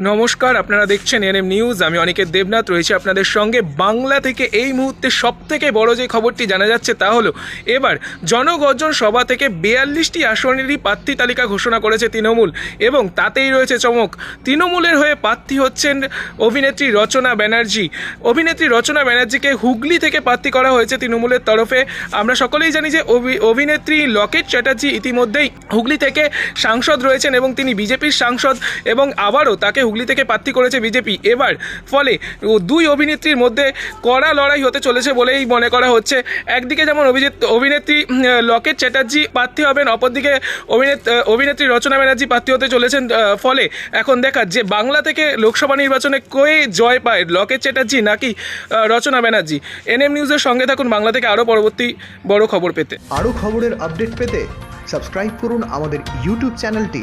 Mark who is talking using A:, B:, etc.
A: নমস্কার, আপনারা দেখছেন এনএম নিউজ। আমি অনিকেত দেবনাথ, রয়েছে আপনাদের সঙ্গে। বাংলা থেকে এই মুহূর্তে সব থেকে বড় যে খবরটি জানা যাচ্ছে তা হলো, এবার জনগর্জন সভা থেকে বিয়াল্লিশটি আসনেরই প্রার্থী তালিকা ঘোষণা করেছে তৃণমূল এবং তাতেই রয়েছে চমক। তৃণমূলের হয়ে প্রার্থী হচ্ছেন অভিনেত্রী রচনা ব্যানার্জি। অভিনেত্রী রচনা ব্যানার্জিকে হুগলি থেকে প্রার্থী করা হয়েছে তৃণমূলের তরফে। আমরা সকলেই জানি যে অভি- অভিনেত্রী লকেট চ্যাটার্জি ইতিমধ্যেই হুগলি থেকে সাংসদ রয়েছেন এবং তিনি বিজেপির সাংসদ এবং আবারও তাকে হুগলি থেকে প্রার্থী করেছে বিজেপি। এবার ফলে দুই অভিনেত্রীর মধ্যে কড়া লড়াই হতে চলেছে বলেই মনে করা হচ্ছে। একদিকে যেমন অভিজিৎ, অভিনেত্রী লকেট চ্যাটার্জি প্রার্থী হবেন, অপরদিকে অভিনেত অভিনেত্রী রচনা ব্যানার্জি প্রার্থী হতে চলেছেন ফলে এখন দেখা যে বাংলা থেকে লোকসভা নির্বাচনে কে জয় পায় লকেট চ্যাটার্জি নাকি রচনা ব্যানার্জি? এনএম নিউজের সঙ্গে থাকুন বাংলা থেকে আরও পরবর্তী বড় খবর পেতে।
B: আরও খবরের আপডেট পেতে সাবস্ক্রাইব করুন আমাদের ইউটিউব চ্যানেলটি।